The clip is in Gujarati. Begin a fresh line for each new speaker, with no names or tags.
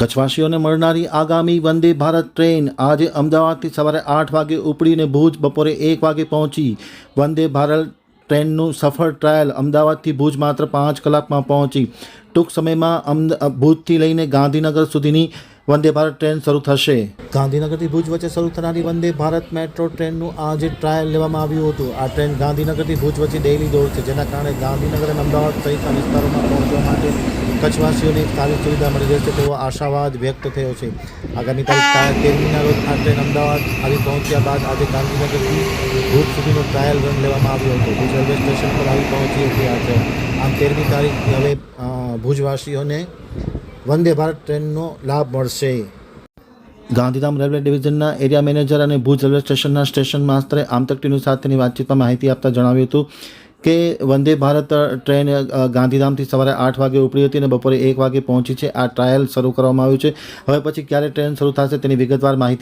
કચ્છવાસીઓને મળનારી આગામી વંદે ભારત ટ્રેન આજે અમદાવાદથી સવારે આઠ વાગે ઉપડીને ભુજ બપોરે એક વાગે પહોંચી. વંદે ભારત ટ્રેનનું સફળ ટ્રાયલ અમદાવાદથી ભુજ માત્ર પાંચ કલાકમાં પહોંચી. ટૂંક સમયમાં અમદ, ભુજથી લઈને ગાંધીનગર સુધીની વંદે ભારત ટ્રેન શરૂ થશે. ગાંધીનગરથી ભુજ વચ્ચે શરૂ થનારી વંદે ભારત મેટ્રો ટ્રેનનું આજે ટ્રાયલ લેવામાં આવ્યું હતું. આ ટ્રેન ગાંધીનગરથી ભુજ વચ્ચે ડેઇલી દોડશે જેના કારણે ગાંધીનગર અને અમદાવાદ સહિતના વિસ્તારોમાં પહોંચવા માટે કચ્છવાસીઓને સારી સુવિધા મળી રહેશે તેવો આશાવાદ વ્યક્ત થયો છે. આગામી તારીખ તેરમીના રોજ આ ટ્રેન અમદાવાદ આવી પહોંચ્યા બાદ આજે ગાંધીનગરથી ભુજ સુધીનો ટ્રાયલ રન લેવામાં આવ્યો હતો. ભુજ રેલવે સ્ટેશન પર આવી પહોંચી હતી આ ટ્રેન. આમ તેરમી તારીખ હવે ભુજવાસીઓને વંદે ભારત ટ્રેનનો લાભ મળશે. ગાંધીધામ રેલવે ડિવિઝનના એરિયા મેનેજર અને ભુજ રેલવે સ્ટેશનના સ્ટેશન માસ્તરે આમતક ટીવી સાથેની વાતચીતમાં માહિતી આપતા જણાવ્યું હતું કે વંદે ભારત ટ્રેન ગાંધીધામથી સવારે આઠ વાગે ઉપડી હતી અને બપોરે એક વાગે પહોંચી છે. આ ટ્રાયલ શરૂ કરવામાં આવ્યું છે. હવે પછી ક્યારે ટ્રેન શરૂ થશે તેની વિગતવાર માહિતી